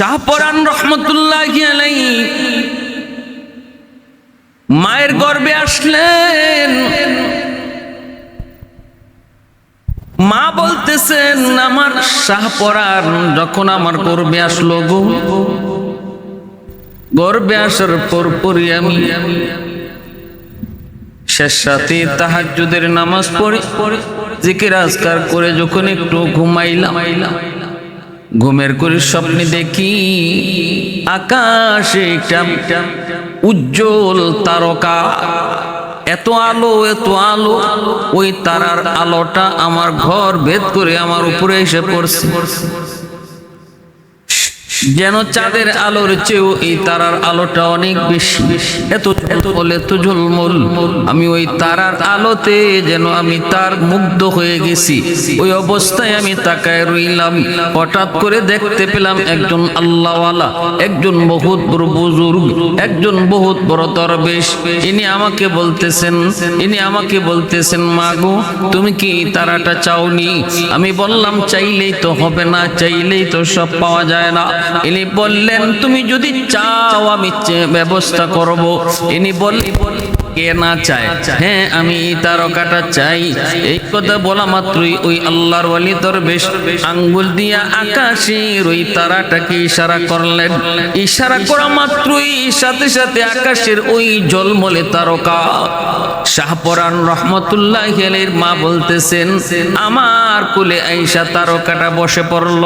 শাহপরান রহমতুল্লাহ মায়ের গর্বে আসলেন। মা বলতেছেন, আমার শাহপরান যখন আমার গর্বে আসলো গো, গর্বে আসার পর পরই আমি শেষ রাতে তাহাজ্জুদের নামাজ পড়ে, জিকির আজকার করে যখন একটু ঘুমাইলাম। ঘুমের করে স্বপ্নে দেখি আকাশে উজ্জ্বল তারকা। এত আলো এত আলো, ওই তারার আলোটা আমার ঘর ভেদ করে আমার উপরে এসে পড়ছে। যেন চাঁদের আলোর চেয়েও এই তারার আলোটা অনেক বেশি। এত এত বলে এত ঝলমল। আমি ওই তারার আলোতে যেন আমি তার মুগ্ধ হয়ে গেছি। ওই অবস্থায় আমি তাকায় রইলাম। হঠাৎ করে দেখতে পেলাম একজন আল্লাহওয়ালা, একজন বহুত বড় বুজুর্গ, একজন বহুত বড় দরবেশ। ইনি আমাকে বলতেছেন, ইনি আমাকে বলতেছেন মাগো তুমি কি তারাটা চাওনি? আমি বললাম, চাইলেই তো হবে না, চাইলেই তো সব পাওয়া যায় না। ইনি বললেন, তুমি যদি চাও, আমি ব্যবস্থা করব। ইনি বললেন কে না চায়? হ্যাঁ আমি তারকাটা চাই। এই কথা বলা মাত্রই ওই আল্লাহর ওয়ালি দরবেশ আঙ্গুল দিয়া আকাশের ওই তারাটাকে ইশারা করলেন। ইশারা করা মাত্রই সাথে সাথে আকাশের ওই জলমলে তারকা শাহপরান রহমতুল্লাহ হেলের মা বলতেছেন, আমার কুলে আইসা তারকাটা বসে পড়ল।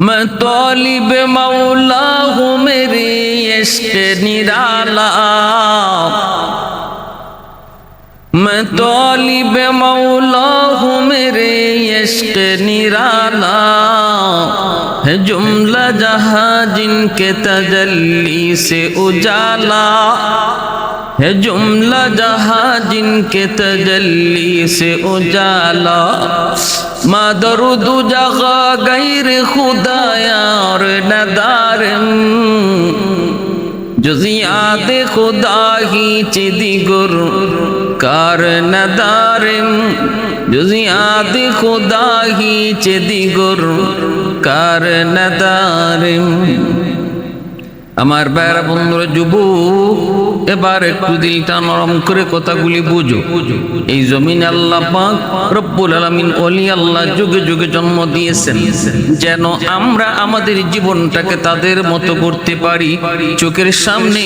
میں طالب مولا ہوں، میری عشق نرالا۔ میں طالب مولا ہوں میرے عشق نرالا۔ ہے جملہ جہاں جن کے تجلی سے اجالا۔ ہے جملہ جہاں جن کے تجلی سے اجالا۔ مادر دو جغا غیر خدایا اور ندارم جزیات خدا ہی چی دیگر کار ندارم جزیات خدا ہی چی دیگر کار ندارم আমার বেড়া বন্ধুরা যুবক এবার একটু দিলটা নরম করে কথাগুলি বুঝো। এই জমিন আল্লাহ পাক রব্বুল আলামিন ওলি আল্লাহ যুগে যুগে জন্ম দিয়েছেন। যেন আমরা আমাদের জীবনটাকে তাদের মতো করতে পারি। চোখের সামনে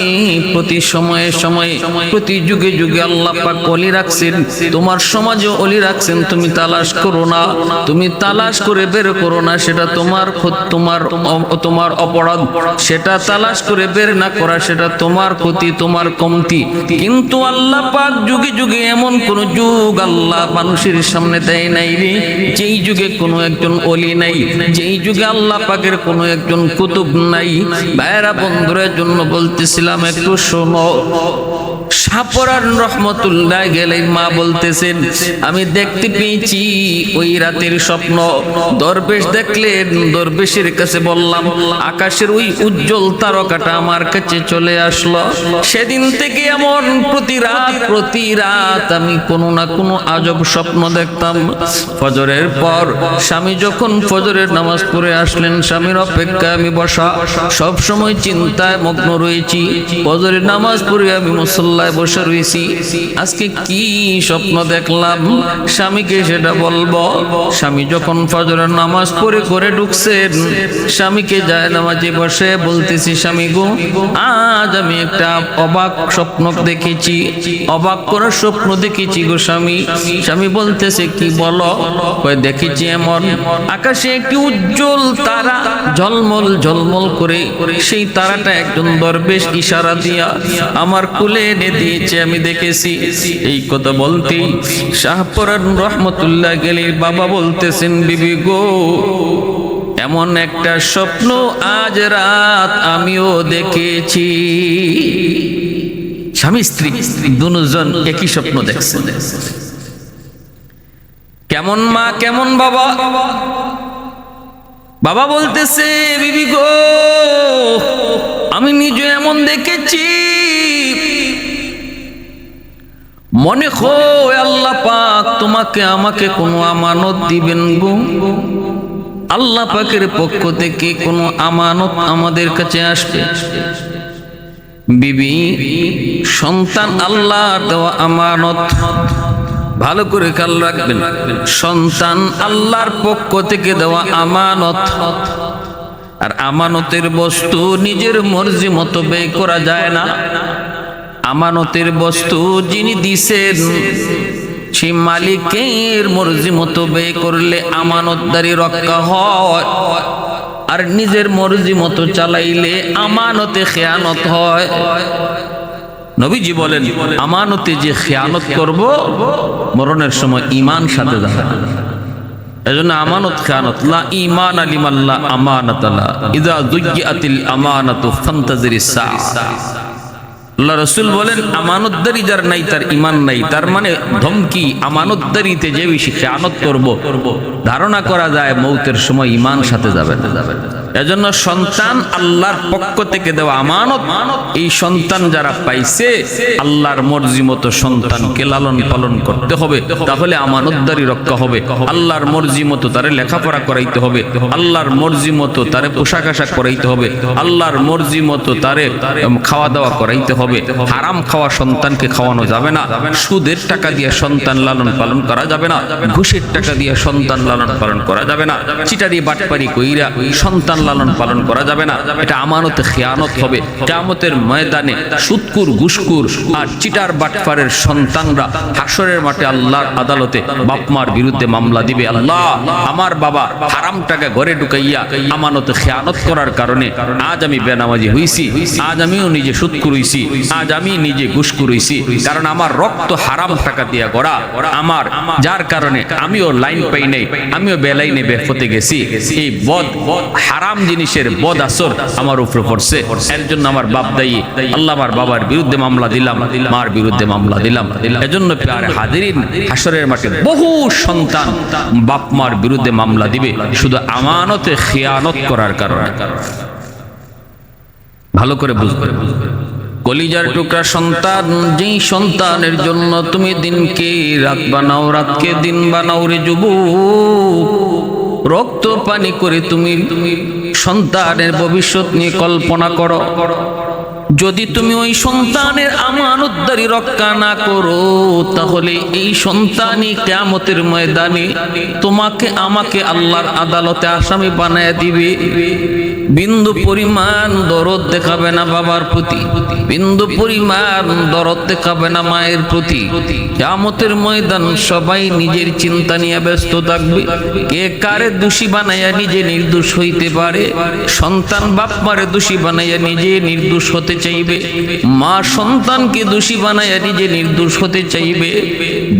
প্রতি সময়ে সময়ে, প্রতি যুগে যুগে আল্লাহ পাক অলি রাখছেন। তোমার সমাজে অলি রাখছেন, তুমি তালাশ করো না। তুমি তালাশ করে বের করো না, সেটা তোমার তোমার তোমার অপরাধ। সেটা তালাশ করে বের না করা, সেটা তোমার ক্ষতি, তোমার কমতি। কিন্তু আল্লাহ পাক যুগে যুগে এমন কোন যুগ আল্লাহ মানুষের সামনে দেয় নাই রে। যেই যুগে কোনো একজন অলি নাই, যেই যুগে আল্লাহ পাকের কোনো একজন কুতুব নাই। ভাইরা বন্ধুরের জন্য বলতেছিলাম, একটু শোনো। সাপরান রহমতুল্লাহ গেলে মা বলতেছেন, আমি দেখতে পেয়েছি ওই রাতের স্বপ্ন। দরবেশ দেখলেন, দরবেশের কাছে বললাম, আকাশের ওই উজ্জ্বল তারকাটা আমার কাছে চলে আসলো। সেদিন থেকে এমন প্রতি রাত প্রতি রাত আমি কোনো না কোনো আজব স্বপ্ন দেখতাম। ফজরের পর স্বামী যখন ফজরের নামাজ পড়ে আসলেন, স্বামীর অপেক্ষায় আমি বসা। সব সময় চিন্তায় মগ্ন রয়েছি। ফজরের নামাজ পড়ে আমি মুসল্লায় বসে রয়েছি। আজকে কি স্বপ্ন দেখলাম? স্বামীকে সেটা বলব। স্বামী যখন ফজরের নামাজ পড়ে করে ঢুকছেন, স্বামীকে যায় নামাজে বসে বলতেছি, স্বামী গো, আজ আমি একটা অবাক স্বপ্ন দেখেছি, অবাক করার স্বপ্ন দেখেছি গো স্বামী। স্বামী বলতেছে, কি বলো? দেখেছি এমন। আকাশে একটি উজ্জ্বল তারা, ঝলমল ঝলমল করে, সেই তারাটা একজন দরবেশ ইশারা দিয়া আমার কুলে এনে দিয়েছে, আমি দেখেছি। এই কথা বলতেই শাহপরান রহমতুল্লাহ গেলির বাবা বলতেছেন, বিবি গো, এমন একটা স্বপ্ন আজ রাত আমিও দেখেছি। স্বামী, স্ত্রী দুজন একই স্বপ্ন দেখছেন। কেমন মা, কেমন বাবা? বাবা বলতেছে, বিবি গো, আমি নিজে এমন দেখেছি। মনে হয় আল্লাহ পাক তোমাকে আমাকে কোনো আমানত দিবেন গো? আল্লাহ পাকের পক্ষ থেকে কোনো আমানত আমাদের কাছে আসবে? বিবি, সন্তান আল্লাহ দেওয়া আমানত ভালো করে খেয়াল রাখবেন। সন্তান আল্লাহর পক্ষ থেকে দেওয়া আমানত। আর আমানতের বস্তু নিজের মর্জি মতো ব্যয় করা যায় না। আমানতের বস্তু যিনি দিছেন, সেই মালিকের মর্জি মতো ব্যয় করলে আমানতদারি রক্ষা হয়। আর নিজের মর্জি মতো চালাইলে আমানতে খেয়ানত হয়। নবীজি বলেন, আমানতে যে খেয়ানত করব, মরণের সময় ইমান সাথে যাবে এজন্য আমানত খেয়ানত, লা ইমান আলিমাল্লাহ আমানত ইদা দুইয়াতিল আমানাতু ফান্তাজিরিস সাআ। আল্লাহ রসুল বলেন, আমানতদারি যার নাই, তার ইমান নাই। তার মানে ধমকি, আমানতদারিতে যে বেশি আনত করব, ধারণা করা যায়, মৌতের সময় ইমান সাথে যাবে এজন্য সন্তান আল্লাহর পক্ষ থেকে দেওয়া আমানত, এই সন্তান যারা পাইছে, আল্লাহর মর্জি মতো সন্তানকে লালন পালন করতে হবে। তাহলে আমানতদারি রক্ষা হবে। আল্লাহর মর্জি মতো তারে লেখাপড়া করাইতে হবে। আল্লাহর মর্জি মতো তারে পোশাক আশাক করাইতে হবে। আল্লাহর মর্জি মতো তারে খাওয়া দাওয়া করাইতে হবে। হারাম খাওয়া সন্তানকে খাওয়ানো যাবে না। সুদের টাকা দিয়ে সন্তান লালন পালন করা যাবে না। ঘুষের টাকা দিয়ে সন্তান লালন পালন করা যাবে না। চিটারি বাটপারি কইরা সন্তান লালন পালন করা যাবে না। এটা আমানতে খেয়ানত হবে। কেয়ামতের ময়দানে সুৎকুর ঘুষকুর আর চিটার বাটপারের সন্তানরা হাসরের মাঠে আল্লাহর আদালতে বাপমার বিরুদ্ধে মামলা দিবে। আল্লাহ, আমার বাবা হারাম টাকা ঘরে ঢুকাইয়া আমানতে খেয়ানত করার কারণে আজ আমি বেনামাজি হইছি। আজ আমিও নিজে সুৎকুর হইছি। আজ আমি নিজে ঘুষকুর হইছি। কারণ আমার রক্ত হারাম টাকা দিয়া গড়া। আমার, যার কারণে আমিও লাইন পাই নাই, আমিও বেলাইনে বেফতে গেছি। এই বদ হারাম জিনিসের বদ আসর আমার উপরে পড়ছে। এর জন্য আমার বাপ দায়ী। আল্লাহ আমার বাবার বিরুদ্ধে মামলা দিলাম, মার বিরুদ্ধে মামলা দিলাম। এজন্য প্যার হাজিরিন হাসরের মাঠে বহু সন্তান বাপ মার বিরুদ্ধে মামলা দিবে, শুধু আমানতে খেয়ানত করার কারণে। ভালো করে বুঝবে। কলিজার টুকরা সন্তান, যেই সন্তানের জন্য তুমি দিনকে রাত বানাও, রাতকে দিন বানাও রে যুব রক্ত পানি করে তুমি তুমি সন্তানের ভবিষ্যৎ নিয়ে কল্পনা করো। যদি তুমি ওই সন্তানের আমানতদারি রক্ষা না করো, তাহলে এই সন্তানই কেয়ামতের ময়দানে তোমাকে, আমাকে আল্লাহর আদালতে আসামি বানায় দিবে। বিন্দু পরিমাণ দরদ দেখাবে না বাবার প্রতি। বিন্দু পরিমাণ দরদ দেখাবে না মায়ের প্রতি। কেয়ামতের ময়দান সবাই নিজের চিন্তা নিয়ে ব্যস্ত থাকবে। কে কারে দোষী বানাইয়া নিজে নির্দোষ হইতে পারে? সন্তান বাপ মারে দোষী বানাইয়া নিজে নির্দোষ হতে চাইবে। মা সন্তানকে দোষী বানাইয়া নিজে নির্দোষ হতে চাইবে।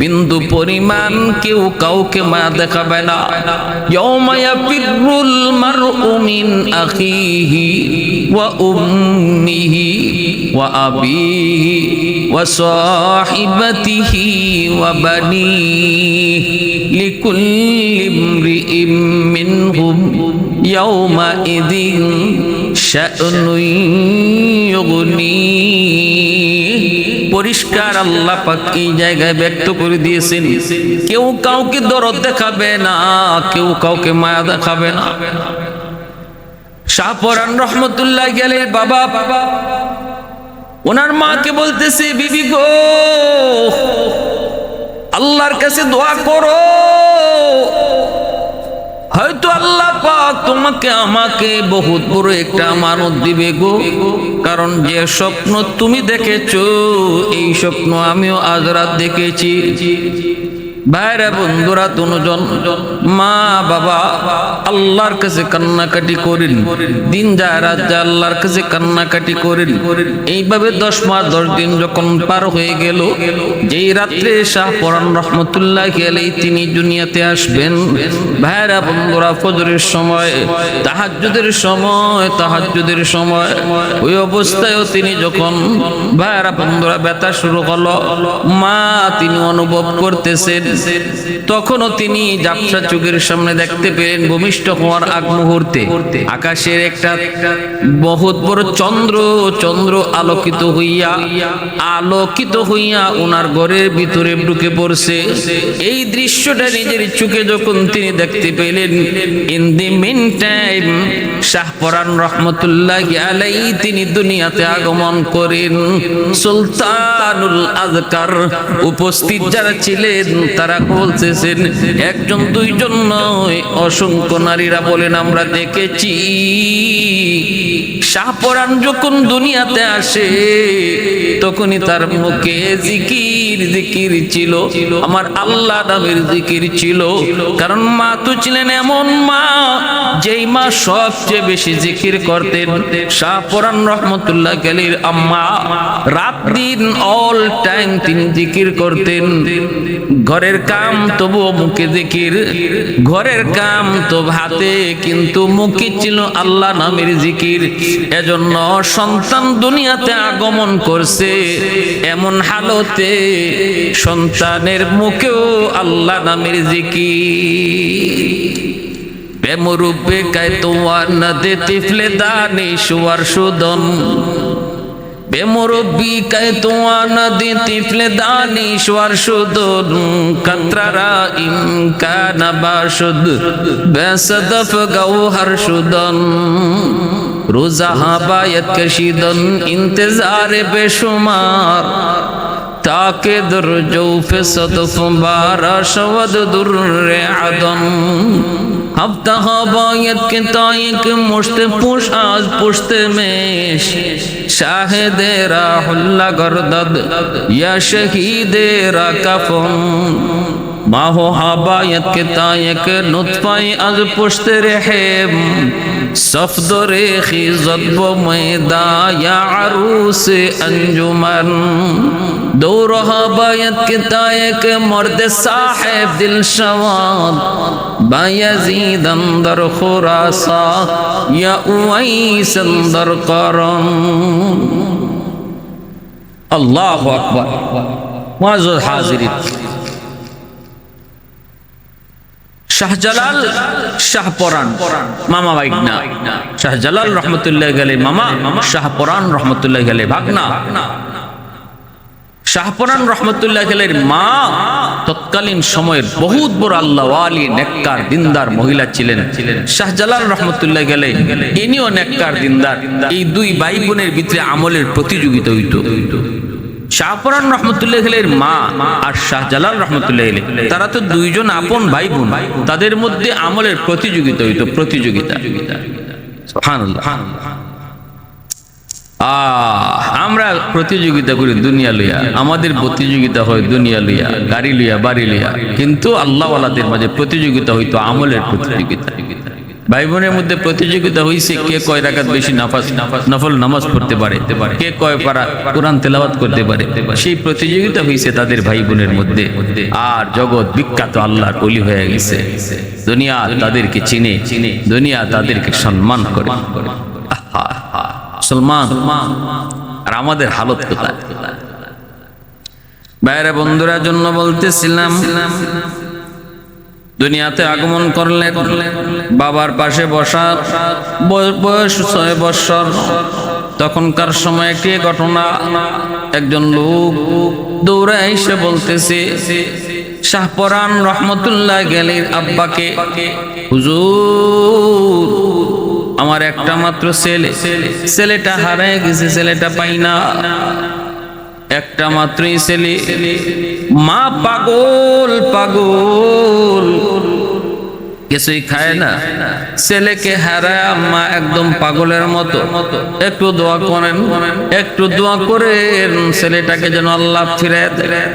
বিন্দু পরিমাণ কেউ কাউকে মা দেখাবে না। ইয়াউমা ইয়াফিরুল মারউ মিন আখিহি আবিহি ওয়া সাহিবাতিহি ওয়া বানিহি লিকুল্লি ইমরিইম মিনহুম ইয়াউমাইযিন শা'নুন ইউগনিহি পরিষ্কার আল্লাহ পাক এই জায়গায় ব্যক্ত করে দিয়েছেন। কেউ কাউকে দরদ দেখাবে না, কেউ কাউকে মায়া দেখাবে না। শাহপরান রহমতুল্লাহ গেলে বাবা বাবা ওনার মাকে বলতেছে, বিবি গো, আল্লাহর কাছে দোয়া করো। হয়তো আল্লাহ পাক তোমাকে, আমাকে বহুত বড় একটা মানত দিবে গো। কারণ যে স্বপ্ন তুমি দেখেছ, এই স্বপ্ন আমিও আজ রাত দেখেছি। ভাইরা, বন্ধুরা, দুজন মা, বাবা, আল্লাহর কাছে কান্নাকাটি করেন। দিন যায়, রাত যায়, আল্লাহর কাছে কান্নাকাটি করেন। এইভাবে দশ মাস, দশ দিন যখন পার হয়ে গেল, যেই রাত্রে শাহ পরান রহমতুল্লাহ গেলেই তিনি দুনিয়াতে আসবেন, ভাইরা, বন্ধুরা, ফজরের সময়, তাহাজ্জুদের সময় তাহাজ্জুদের সময়, ওই অবস্থায়ও তিনি যখন, ভাইরা, বন্ধুরা, ব্যথা শুরু হলো, মা, তিনি অনুভব করতেছেন, তখনও তিনি চোখ চোখের সামনে দেখতে পেলেন ভূমিষ্ঠ হওয়ার আগ মুহূর্তে। আকাশের একটা বহুত বড় চন্দ্র চন্দ্র আলোকিত হইয়া আলোকিত হইয়া ওনার ঘরের ভিতরে ঢুকে পড়ছে। এই দৃশ্যটা নিজের চোখে যখন তিনি দেখতে পেলেন in the mean time Shahparan রহমতুল্লাহ আলাই তিনি দুনিয়াতে আগমন করেন। সুলতানুল আজকার উপস্থিত যারা ছিলেন, তারা বলতেছেন, একজন, দুইজন নয় অসংখ্য নারীরা বলেন, আমরা দেখেছি। শাহপরান যখন দুনিয়াতে আসে, তখনই তার মুখে জিকির জিকির ছিল। আমার আল্লাহ নামের জিকির ছিল। কারণ মা তো ছিলেন এমন মা, যেই মা সবচেয়ে বেশি জিকির করতেন। শাহপরান রহমতুল্লাহ গেলির আম্মা, রাত দিন অল টাইম তিনি জিকির করতেন। ঘরের কাম তবুও মুখে জিকির। ঘরের কাম তো হাতে কিন্তু মুখে ছিল আল্লাহ নামের জিকির। এজন্য সন্তান দুনিয়াতে আগমন করছে। এমন হালতে সন্তানের মুখেও আল্লাহ নামের জিকির। বেমরূপে কায় তোমার নদে তিফলে দানি শুয়ার সুদন। বেমরব্বি কায় তোমা নদী তিফলে দানি শুয়ার সুদন কন্ত্রারা ইনকা নবাসুদ বেসদফ গৌহর সুদন, রোজা হাবায়ত কশিদন ইন্তজার বেশুমার তাকে dur জৌফ সদফ বারা শবদ দুর আদম হপ্তা হবায়তকে তয়েক মুশতে পুষ আজ পুষতে মেশ শাহেদে রা হল্লা গরদদ ইয়া শহীদে রা কাফন মাহো হাবায়ত কে তায়েক নুতফাই আজ পুষতে রেহে। সফদ রেখি জদব ময়দা, ইয়া আরুস অঞ্জুমান দৌর হাবায়ত কে তায়েক মর্দে সাহেব দিল শওয়াদ বায়াজিদ অন্দর খুরাসা, ইয়া উয়াইস অন্দর করম। আল্লাহু আকবার। মাজ হাজিরিত শাহজালাল শাহপরান মামা বাইকনা শাহজালাল রহমতুল্লাহ গেলে মামা শাহপরান রহমতুল্লাহ গেলে ভাগনা। শাহপরান রহমতুল্লাহ গেলের মা, তৎকালীন সময়ের বহুত বড় আল্লাহ আলী নেককার, দিনদার মহিলা ছিলেন ছিলেন। শাহজালাল রহমতুল্লাহ গেলে ইনিও নেককার, দিনদার। এই দুই ভাই বোনের ভিতরে আমলের প্রতিযোগিতা হইত। শাহপরান রহমতুল্লাহ গেলের মা আর শাহজালাল রহমতুল্লাহ গেলে তারা তো দুইজন আপন ভাই বোন তাদের মধ্যে আমলের প্রতিযোগিতা হইত, প্রতিযোগিতা। আমরা প্রতিযোগিতা করি দুনিয়া লইয়া। আমাদের প্রতিযোগিতা হয় দুনিয়া লইয়া, গাড়ি লইয়া, বাড়ি লইয়া। কিন্তু আল্লাহওয়ালাদের মাঝে প্রতিযোগিতা হইতো আমলের প্রতিযোগিতা। ভাই বোনের মধ্যে প্রতিযোগিতা হইছে কে কয় রাকাত বেশি নাফাস, নফল নামাজ পড়তে পারে, কে কয় পারা কোরআন তেলাওয়াত করতে পারে, সেই প্রতিযোগিতা হইছে তাদের ভাই বোনের মধ্যে। আর জগৎ বিখ্যাত আল্লাহর অলি হয়ে গেছে। দুনিয়া তাদেরকে চিনে চিনে দুনিয়া তাদেরকে সম্মান করে। মুসলমান, আর আমাদের হালত কোথায়? বাইরে বন্ধুরা, জন্য বলতেছিলাম দুনিয়াতে আগমন করলে বাবার পাশে বসা বয়স ছয় বৎসর। তখনকার সময় একটি ঘটনা? একজন লোক দৌড়ে এসে বলতেছে শাহপরান রহমতুল্লাহ গেলির আব্বাকে, হুজুর, আমার একটা মাত্র ছেলে। ছেলেটা হারায় গেছে, ছেলেটা পাই না। একটা মাত্রই ছেলে। মা পাগল পাগল। কিছুই খায় না। ছেলেকে হারায় মা একদম পাগলের মতো। একটু দোয়া করেন, একটু দোয়া করেন, ছেলেটাকে যেন আল্লাহ ফিরে দেয়।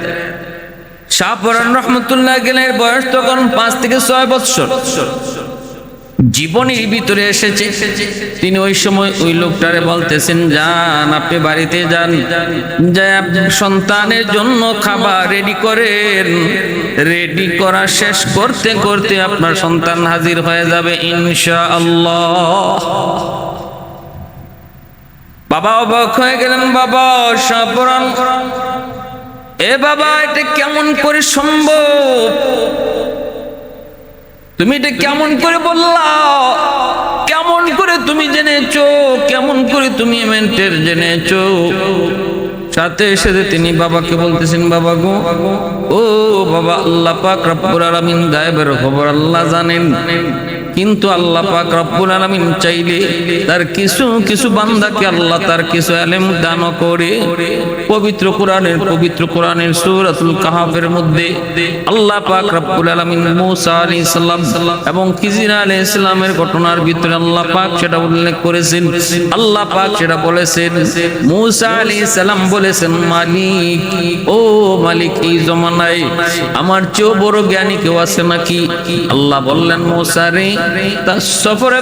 শাহপরান রহমতুল্লাহ গেলের বয়স তখন পাঁচ থেকে ছয় বৎসর। জীবনের ভিতরে এসেছে। তিনি ওই সময় ওই লোকটারে বলতেছেন যান আপনি বাড়িতে যান। যে সন্তানের জন্য খাবার রেডি করেন। রেডি করা শেষ করতে করতে আপনার সন্তান হাজির হয়ে যাবে ইনশা আল্লাহ বাবা অবাক হয়ে গেলেন, বাবা সাপরান এ বাবা, এটা কেমন করে সম্ভব তুমি এটা কেমন করে বললা? কেমন করে তুমি জেনেছো? কেমন করে তুমি মেন্টের জেনেছো? সাথে সাথে তিনি বাবাকে বলতেছেন, বাবা গো, ও বাবা, আল্লাহ পাক রব্বুল আলামিন গায়েবের খবর আল্লাহ জানেন। কিন্তু আল্লাহ পাক রব্বুল আলামিন চাইলে তার কিছু কিছু বান্দাকে আল্লাহ তার কিছু আলেম দান করে পবিত্র কোরআনের পবিত্র কোরআনের সূরাতুল কাহাফের মধ্যে আল্লাহ পাক রব্বুল আলামিন মূসা আলাইহিস সালাম এবং খিজির আলাইহিস সালামের ঘটনার ভিতরে আল্লাহ পাক সেটা উল্লেখ করেছেন। আল্লাহ পাক সেটা বলেছেন, মূসা আলাইহিস সালাম বলেছেন, মালিক, ও মালিক, এই জমানায় আমার চেয়েও বড় জ্ঞানী কেউ আছে নাকি? আল্লাহ বললেন, মূসা রে তা সফরে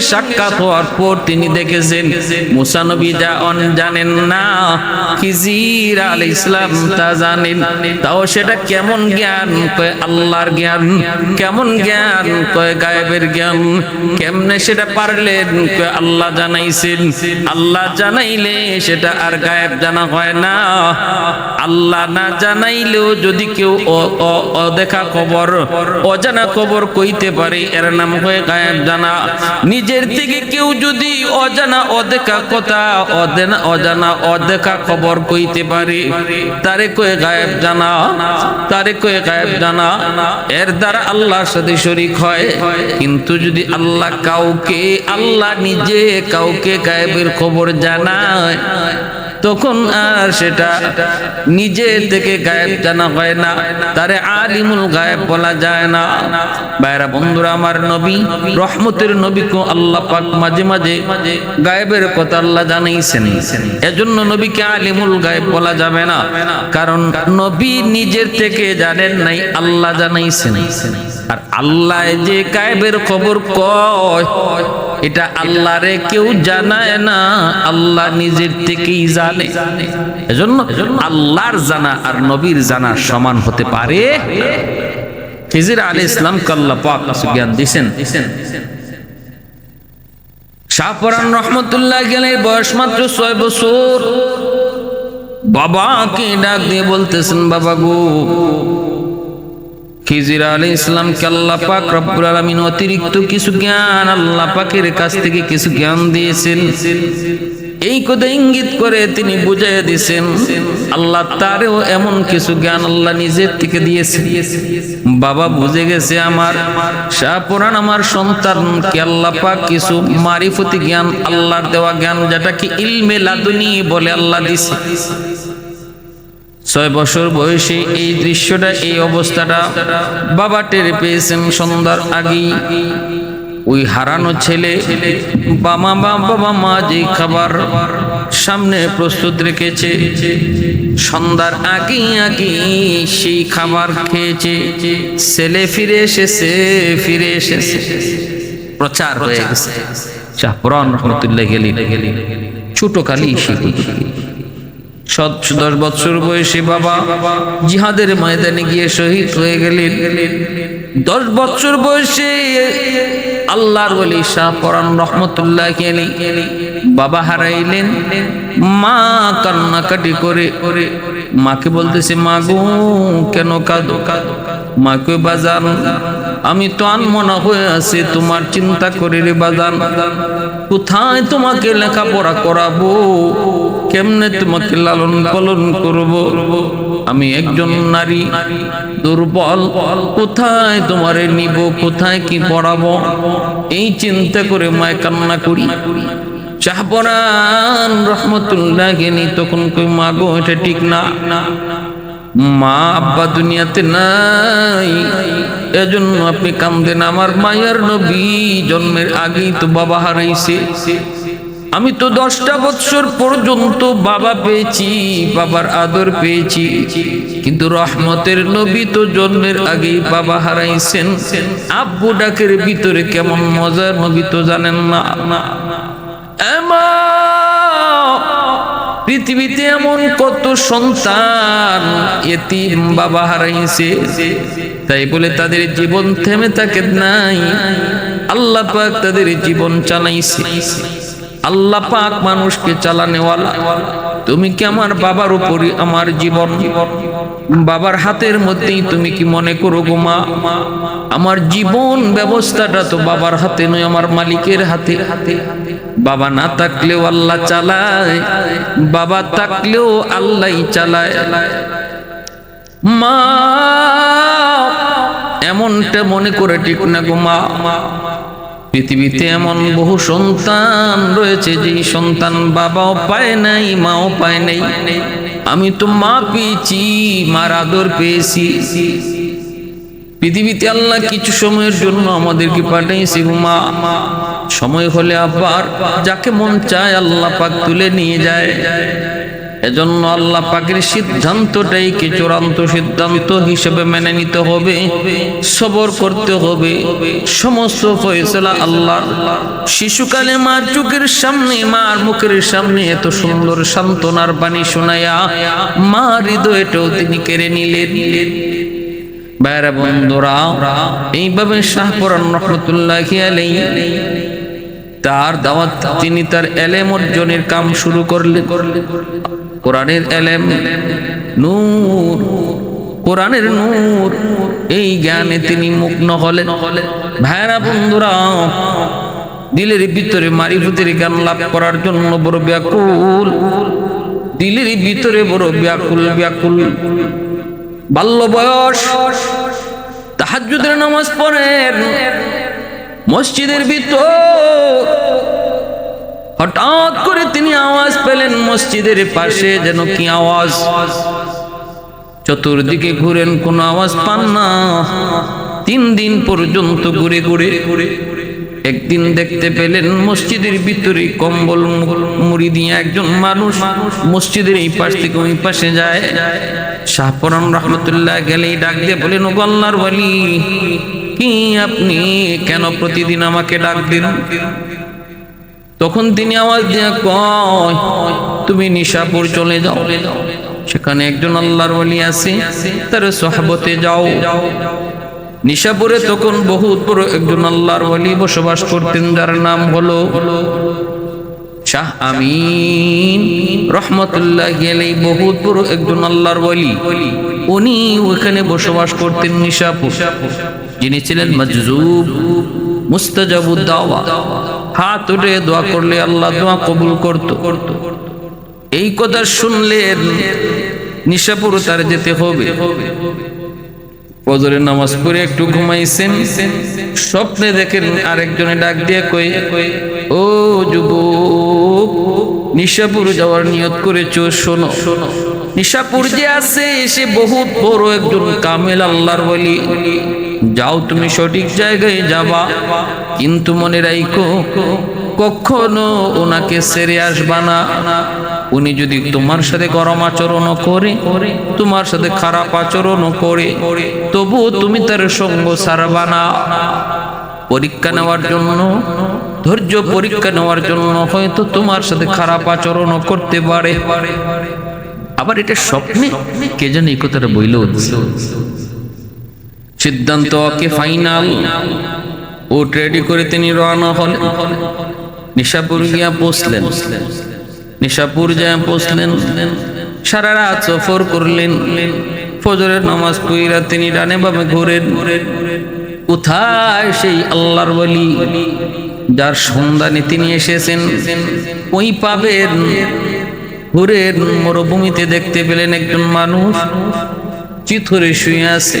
সাক্ষাৎ হওয়ার পর তিনি দেখেছেন, মুসা যা জানেন না, খিজির আলাইহিস সালাম তা জানেন। তাও সেটা কেমন জ্ঞান? কয় আল্লাহর জ্ঞান। কেমন জ্ঞান? কয় গায়েবের জ্ঞান। কেমনে সেটা পারলেন? আল্লাহ জানাইছেন। আল্লাহ জানাইলে সেটা আর গায়েব জানা হয় না। আল্লাহ না জানাইলেও যদি কেউ অদেখা খবর, অজানা খবর কইতে পারে, এর নাম হয়ে গায়েব জানা। নিজের থেকে কেউ যদি অজানা, অদেখা কথা, অদেনা, অজানা, অদেখা খবর কইতে পারে, তারে কয়ে গায়েব জানা, তারে কয়ে গায়েব জানা। এর দ্বারা আল্লাহর সাথে শরিক হয়। কিন্তু যদি আল্লাহ কাউকে, আল্লাহ নিজে কাউকে গায়েবের খবর জানায়, তখন আর সেটা নিজে থেকে গায়েব জানা হয় না, তারে আলিমুল গায়েব বলা যায় না। বাইরা বন্ধুরা, আমার নবী, রহমতের নবীকে আল্লাহ পাক মাঝে মাঝে গায়েবের কথা আল্লাহ জানাইছেন এজন্য নবীকে আলিমুল গায়েব বলা যাবে না, কারণ নবী নিজের থেকে জানেন নাই, আল্লাহ জানাইছেন আর আল্লাহ যে গায়েবের খবর কয় এটা আল্লাহরে কেউ জানায় না, আল্লাহ নিজের থেকেই জানে। এজন্য আল্লাহর জানা আর নবীর জানা সমান হতে পারে। খিজির আলী ইসলাম কাল্লা পাক জ্ঞান দিছেন। শাহপরান রহমতুল্লাহ গেলে বয়স মাত্র ছয় বছর। বাবাকে ডাক দিয়ে বলতেছেন, বাবা গো খিজির আলী ইসলামকে আল্লাহ পাক রব্বুল আলামিন অতিরিক্ত কিছু জ্ঞান আল্লাহ পাকের কাছ থেকে কিছু জ্ঞান দিয়েছেন। এই কথা ইঙ্গিত করে তিনি বুঝাই দিয়েছেন, আল্লাহ তারেও এমন কিছু জ্ঞান আল্লাহ নিজের থেকে দিয়েছে বাবা বুঝে গেছে আমার শাহপুরান আমার সন্তানকে আল্লাহ পাক কিছু মারিফতি জ্ঞান, আল্লাহর দেওয়া জ্ঞান যেটা কি ইলমে লাদুনি বলে আল্লাহ দিছে। ছয় বছর বয়সে এই দৃশ্যটা, এই অবস্থাটা বাবা টের পেয়েছেন সন্ধ্যার আগেই। ওই হারানো ছেলে বাবা বাবা মা যে খাবার সামনে প্রস্তুত রেখেছে, সন্ধ্যার আগে আগে সেই খাবার খেয়েছে। ছেলে ফিরে এসেছে ফিরে এসেছে। প্রচার হয়ে গেছে। চাপরান রহমতুল্লাহ গেলি ছোট কালি শিখি সৎ দশ বছর বয়সে বাবা জিহাদের ময়দানে গিয়ে শহীদ হয়ে গেলেন। দশ বছর বয়সে আল্লাহর বলি শাহ পরান রহমতুল্লাহ গেলি বাবা হারাইলেন। মা কান্নাকাটি করে, মাকে বলতেছে, মা গো, কেন কাঁদো কাঁদো? মাকে বাজান। আমি তো আনমনা হয়ে আছি, তোমার চিন্তা করে রে বাজান। কোথায় তোমাকে লেখাপড়া করাবো? কেমনে তোমাকে লালন পালন করব? আমি একজন নারী, দুর্বল। কোথায় তোমারে নিব? কোথায় কি পড়াবো? এই চিন্তা করে মায় কান্না করি। শাহপরান রহমতুল্লাহ গেনি তখন কই মা গো এটা ঠিক না। মা আব্বা দুনিয়াতে নাই। এজন্য আপনি কামদেন আমার মায়ের নবী জন্মের আগেই তো বাবা হারাইছে। আমি তো দশটা বৎসর পর্যন্ত বাবা পেয়েছি, বাবার আদর পেয়েছি, কিন্তু রহমতের নবী তো জন্মের আগেই বাবা হারাইছেন। আব্বু ডাকের ভিতরে কেমন মজার নবী তো জানেন না। এমা পৃথিবীতে এমন কত সন্তান এতিম বাবা হারাইছে। তাই বলে তাদের জীবন থেমে থাকে নাই। আল্লাহ পাক তাদের জীবন চালাইছে। আল্লাহ পাক মানুষকে চালানেওয়ালা। তুমি কি আমার বাবার উপরই আমার জীবন? বাবার হাতের মধ্যেই তুমি কি মনে করো গো মা? আমার জীবন ব্যবস্থাটা তো বাবার হাতে নয়, আমার মালিকের হাতে। হাতে বাবা না থাকলেও আল্লাহ চালায়, বাবা থাকলেও আল্লাহ চালায়। মা, এমনটা মনে করে ঠিক না গো মা। পৃথিবীতে এমন বহু সন্তান রয়েছে যে সন্তান বাবাও পায় নাই, মাও পায় নাই। আমি তো মা পেয়েছি, মার আদর পেয়েছি। পৃথিবীতে আল্লাহ কিছু সময়ের জন্য আমাদেরকে পাঠাইছি গো মা। সময় হলে আবার যাকে মন চায় আল্লাহ পাক তুলে নিয়ে যায়। এজন্য আল্লাহ পাকের সিদ্ধান্তটাই কি চূড়ান্ত সিদ্ধান্ত হিসেবে মেনে নিতে হবে, সবর করতে হবে। সমস্ত ফয়সলা আল্লাহ শিশুকালে মার চোখের সামনে, মার মুখের সামনে এত সুন্দর সান্ত্বনার বাণী শোনায়া মা হৃদয়টাও তিনি কেড়ে নিলেন। বাইরা বন্ধুরা, এইভাবে শাহপুরান রহমতুল্লাহ আলাইহি তার দাওয়াত তিনি তার এলেম অর্জনের কাম শুরু করলেন। কোরআনের এলেম, নূর, কোরআনের নূর, এই জ্ঞানে তিনি মুগ্ন হলেন। ভাইরা বন্ধুরা, দিলের ভিতরে মারিফতের জ্ঞান লাভ করার জন্য বড় ব্যাকুল। দিলের ভিতরে বড় ব্যাকুল ব্যাকুল। বাল্য বয়স, তাহাজ্জুদের নামাজ পড়েন। মসজিদের ভিতর। হঠাৎ করে তিনি আওয়াজ পেলেন, মসজিদের পাশে যেন কি আওয়াজ? চতুর্দিকে ঘুরেন, কোনো আওয়াজ পান না। তিন দিন পর্যন্ত ঘুরে ঘুরে একদিন দেখতে পেলেন, মসজিদের ভিতরে কম্বল, মুড়ি দিয়ে একজন মানুষ মসজিদের এই পাশ থেকে ওই পাশে যায়। শাহপরান রহমতুল্লাহ গেলেই ডাক দিয়ে বলেন ও গল্লার বলি কি আপনি কেন প্রতিদিন আমাকে ডাক দিন? তখন তিনি আওয়াজ দিয়ে কয়, তুমি নিশাপুর চলে যাও। সেখানে একজন আল্লাহর ওলি আছে, তার সহাবতে যাও। নিশাপুরে তখন বহুত বড় একজন আল্লাহর ওলি বসবাস করতেন, যার নাম হলো বহুত বড় একজন আল্লাহর ওলি। উনি ওখানে বসবাস করতেন নিশাপুর। যিনি ছিলেন মজজুব মুস্তাজাবুদ দাওয়া। হাত উঠে দোয়া করলে আল্লাহ দোয়া কবুল করত। এই কথা শুনলেন নিশাপুর তার যেতে হবে। ফজরের নামাজ পড়ে একটু ঘুমাইছেন, স্বপ্নে দেখেন আরেকজনে ডাক দিয়ে কই ও যুবক, নিশাপুর যাওয়ার নিয়ত করেছ, শোনো। শোনো নিশাপুর যে আছে, সে বহুত বড় একজন কামেল আল্লাহর বলি যাও তুমি সঠিক জায়গায় যাবা, কিন্তু মনে রাইকো কখনো ওনাকে সেরে আসবা না। উনি যদি তোমার সাথে গরম আচরণ করে, তোমার সাথে খারাপ আচরণ করে তবু তুমি তার সঙ্গ সারবা না। পরীক্ষা নেওয়ার জন্য, ধৈর্য পরীক্ষা নেওয়ার জন্য হয়তো তোমার সাথে খারাপ আচরণ করতে পারে। আবার এটা স্বপ্নে, কে এই কথাটা বইল সিদ্ধান্ত কে ফাইনাল ও রেডি করে তিনি রওনা হলেন। নিশাপুর গিয়া পৌঁছলেন নিশাপুর যা পৌঁছলেন সারা রাত সফর করলেন। ফজরের নামাজ পইরা তিনি ডানে বামে ঘুরেন। কোথায় সেই আল্লাহর বলি যার সন্ধানে তিনি এসেছেন। ওই পাবেন। ঘুরেন, মরুভূমিতে দেখতে পেলেন একজন মানুষ। চিথরে শুয়ে আছে।